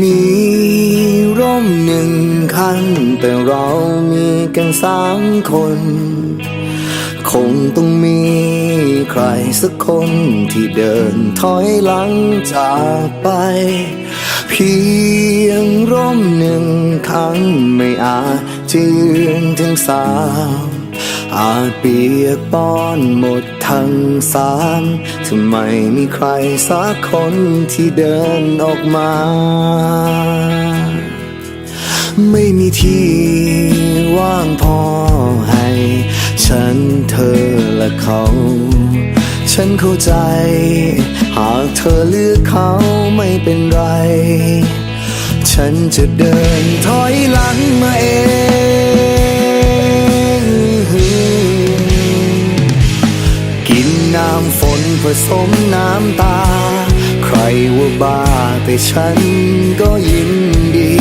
มีร่มหนึ่งคัน แต่เรามีกันสามคน คงต้องมีใครสักคนที่เดินถอยหลังจากไป เพียงร่มหนึ่งคันไม่อาจจะยืนถึงสาม อาจเปียกป้อนหมดทั้งสามทำไมมีใครสักคนที่เดินออกมา ไม่มีที่ว่างพอให้ ฉันเธอและเขา ฉันเข้าใจ หากเธอเลือกเขาไม่เป็นไร ฉันจะเดินถอยหลังมาเองำฝนผสมน้ำตา ใครว่าบ้าแต่ฉันก็ยินดี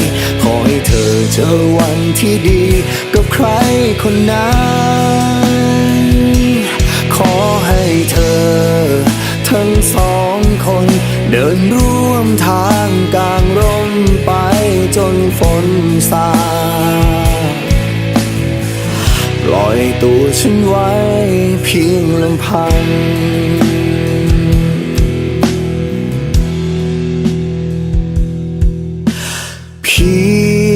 ขอให้เธอเจอวันที่ดี กับใครคนนั้น ขอให้เธอ ทั้งสองคน เดินร่วมทางกลางร่มไปจนฝนซา ปล่อยตัวฉันไว้เพียงลำพัง เพี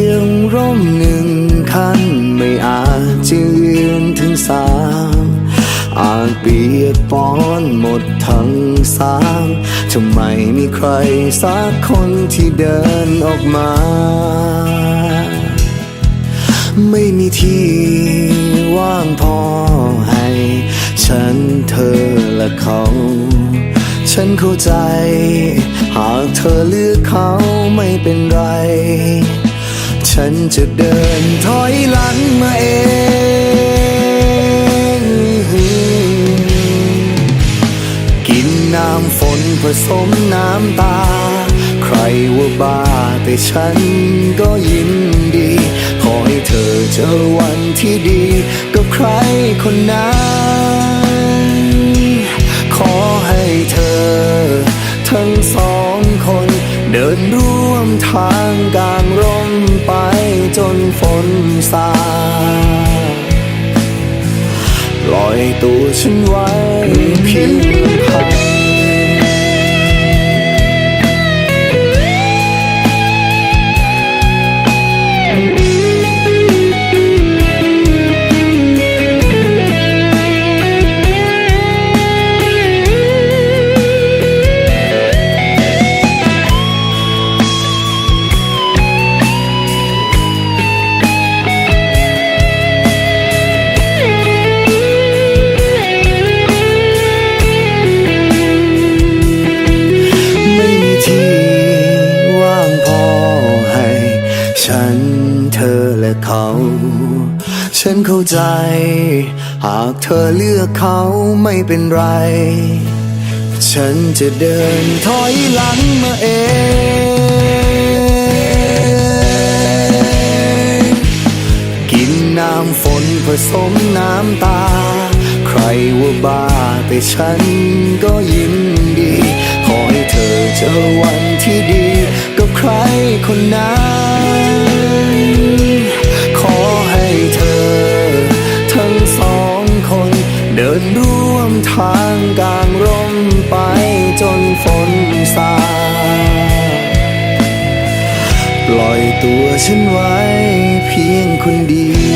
ยงร่มหนึ่งคันไม่อาจจะยืนถึงสามอาจเปียกป้อนหมดทั้งสามทำไมมีใครสักคนที่เดินออกมา ไม่มีที่ ว่างพอให้ ฉันเธอและเขา ฉันเข้าใจ หากเธอเลือกเขาไม่เป็นไร ฉันจะเดินถอยหลังมาเองกินน้ำฝนผสมน้ำตา ใครว่าบ้าแต่ฉันก็ยิน อให้เธอเจอวันที่ดีกับใครคนนั้น ขอให้เธอ ทั้งสองคน เดินร่วมทางกลางร่มไปจนฝนซาปล่อยตัวฉันไว้เพียง เธอและเขา ฉันเข้าใจ หากเธอเลือกเขาไม่เป็นไร ฉันจะเดินถอยหลังมาเองกินน้ำฝนผสมน้ำตา ใครว่าบ้าแต่ฉันก็ยินดี ขอให้เธอเจอวันที่ดีกับใครคนนั้น ดินร่วมทางกลางร่มไปจนฝนซาปล่อยตัวฉันไว้เพียงคนเดียว